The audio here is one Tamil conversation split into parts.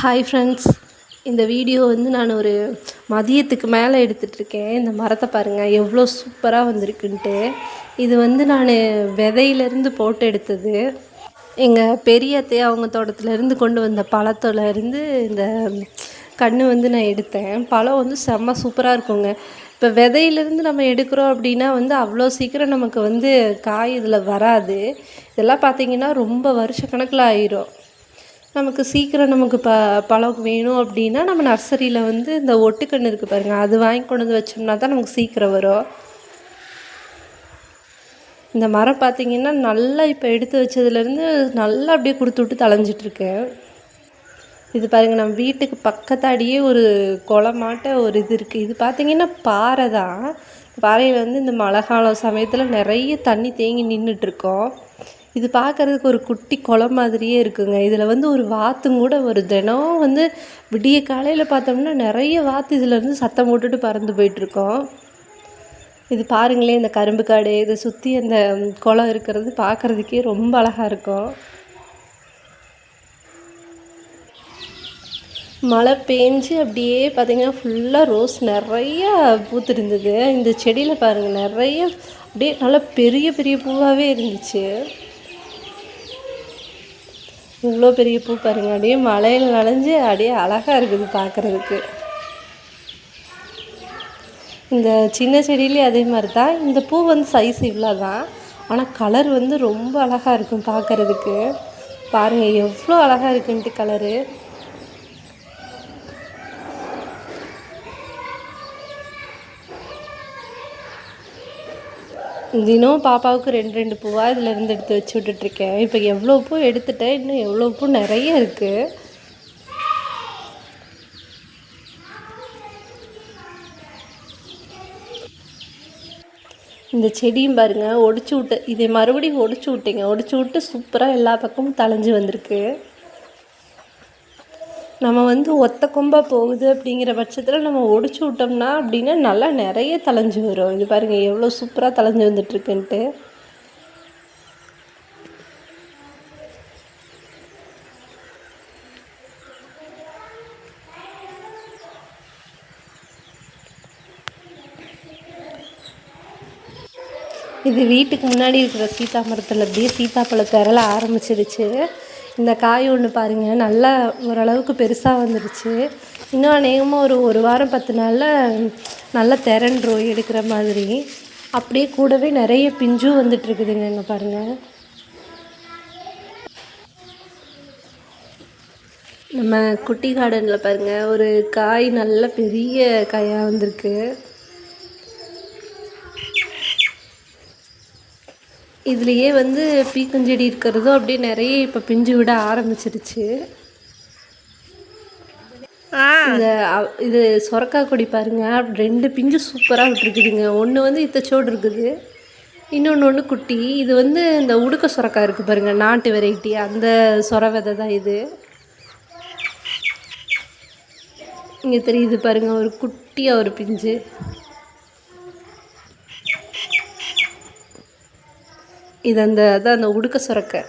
ஹாய் ஃப்ரெண்ட்ஸ் இந்த வீடியோ வந்து நான் ஒரு மதியத்துக்கு மேலே எடுத்துகிட்ருக்கேன் இந்த மரத்தை பாருங்கள் எவ்வளோ சூப்பராக வந்திருக்குன்ட்டு. இது வந்து நான் விதையிலேருந்து போட்டு எடுத்தது. எங்கள் பெரியத்தை அவங்க தோட்டத்துலேருந்து கொண்டு வந்த பழத்துலேருந்து இந்த கன்று வந்து நான் எடுத்தேன். பழம் வந்து செம்ம சூப்பராக இருக்குங்க. இப்போ விதையிலேருந்து நம்ம எடுக்கிறோம் அப்படின்னா வந்து அவ்வளோ சீக்கிரம் நமக்கு வந்து காய் இதில் வராது. இதெல்லாம் பார்த்திங்கன்னா ரொம்ப வருஷ கணக்கில் ஆயிரும். நமக்கு சீக்கிரம் நமக்கு ப பழம் வேணும் அப்படின்னா நம்ம நர்சரியில் வந்து இந்த ஒட்டுக்கன்று இருக்குது பாருங்கள் அது வாங்கி கொண்டு வந்து வச்சோம்னா தான் நமக்கு சீக்கிரம் வரும். இந்த மரம் பார்த்திங்கன்னா நல்லா இப்போ எடுத்து வச்சதுலேருந்து நல்லா அப்படியே கொடுத்து விட்டு தலைஞ்சிட்ருக்கேன் இது பாருங்கள் நம்ம வீட்டுக்கு பக்கத்தாடியே ஒரு குளமாட்ட ஒரு இது இருக்குது இது பார்த்திங்கன்னா பாறை தான். பாறையில் வந்து இந்த மழை காலம் சமயத்தில் நிறைய தண்ணி தேங்கி நின்றுட்டுருக்கோம் இது பார்க்குறதுக்கு ஒரு குட்டி குளம் மாதிரியே இருக்குங்க. இதில் வந்து ஒரு வாத்தும் கூட ஒரு தினம் வந்து விடிய காலையில் பார்த்தோம்னா நிறைய வாத்து இதிலேருந்து சத்தம் போட்டுட்டு பறந்து போயிட்டுருக்கோம் இது பாருங்களேன் இந்த கரும்பு காடு இதை சுற்றி அந்த குளம் இருக்கிறது பார்க்குறதுக்கே ரொம்ப அழகாக இருக்கும். மழை பேஞ்சு அப்படியே பார்த்திங்கன்னா ஃபுல்லாக ரோஸ் நிறையா பூத்துருந்தது. இந்த செடியில் பாருங்கள் நிறைய அப்படியே நல்லா பெரிய பெரிய பூவாகவே இருந்துச்சு. இவ்வளோ பெரிய பூ பாருங்கள் அப்படியே மலையில் நனைஞ்சு அப்படியே அழகாக இருக்குது பார்க்குறதுக்கு. இந்த சின்ன செடியிலே அதே மாதிரி தான் இந்த பூ வந்து சைஸ் இவ்வளோ தான் ஆனால் கலர் வந்து ரொம்ப அழகாக இருக்கும் பார்க்குறதுக்கு. பாருங்கள் எவ்வளோ அழகாக இருக்குன்ட்டு கலரு தினம் பாப்பாவுக்கு ரெண்டு ரெண்டு பூவாக இதில் இருந்து எடுத்து வச்சு விட்டுட்ருக்கேன் இப்போ எவ்வளோ பூ எடுத்துட்டேன் இன்னும் எவ்வளோ பூ நிறைய இருக்குது இந்த செடியும் பாருங்கள் ஒடிச்சு விட்டு இதை மறுபடியும் ஒடிச்சு விட்டீங்க. ஒடிச்சு விட்டு சூப்பராக எல்லா பக்கமும் தளைஞ்சு வந்திருக்கு. நம்ம வந்து ஒத்த கொம்பாக போகுது அப்படிங்கிற பட்சத்தில் நம்ம ஒடிச்சு விட்டோம்னா அப்படின்னா நல்லா நிறைய தலைஞ்சு வரும். இது பாருங்கள் எவ்வளோ சூப்பராக தலைஞ்சு வந்துட்டுருக்குன்ட்டு. இது வீட்டுக்கு முன்னாடி இருக்கிற சீதா மரத்தில் அப்படியே சீத்தாப்பழ திரள ஆரம்பிச்சிருச்சு. இந்த காய் ஒன்று பாருங்கள் நல்லா ஓரளவுக்கு பெருசாக வந்துடுச்சு இன்னும் அநேகமாக ஒரு ஒரு வாரம் பத்து நாளில் நல்லா திரண்டுரும் எடுக்கிற மாதிரி. அப்படியே கூடவே நிறைய பிஞ்சும் வந்துட்டுருக்குதுங்க இங்கே பாருங்கள் நம்ம குட்டி கார்டனில் பாருங்கள் ஒரு காய் நல்ல பெரிய காயாக வந்திருக்கு. இதுலேயே வந்து பீக்கஞ்செடி இருக்கிறதும் அப்படியே நிறைய இப்போ பிஞ்சு விட ஆரம்பிச்சிருச்சு. இந்த இது சொரக்கா கொடி பாருங்க. ரெண்டு பிஞ்சு சூப்பராக விட்டுருக்குதுங்க. ஒன்று வந்து இத்தச்சோடு இருக்குது. இன்னொன்று ஒன்று குட்டி. இது வந்து இந்த உடுக்க சுரக்கா இருக்குது பாருங்கள் நாட்டு வெரைட்டி. அந்த சொர விதை தான் இது. இங்கே தெரியுது பாருங்கள் ஒரு குட்டியாக ஒரு பிஞ்சு. இது அந்த அதான் அந்த உடுக்க சுரக்க.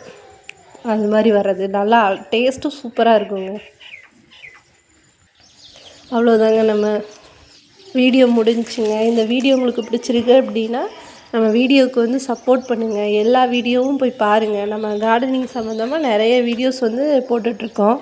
அது மாதிரி வர்றது. நல்லா டேஸ்ட்டும் சூப்பராக இருக்குங்க. அவ்வளோதாங்க நம்ம வீடியோ முடிஞ்சுங்க. இந்த வீடியோ உங்களுக்கு பிடிச்சிருக்கு அப்படின்னா நம்ம வீடியோவுக்கு வந்து சப்போர்ட் பண்ணுங்கள் எல்லா வீடியோவும் போய் பாருங்கள் நம்ம கார்டனிங் சம்மந்தமாக நிறைய வீடியோஸ் வந்து போட்டுட்ருக்கோம்.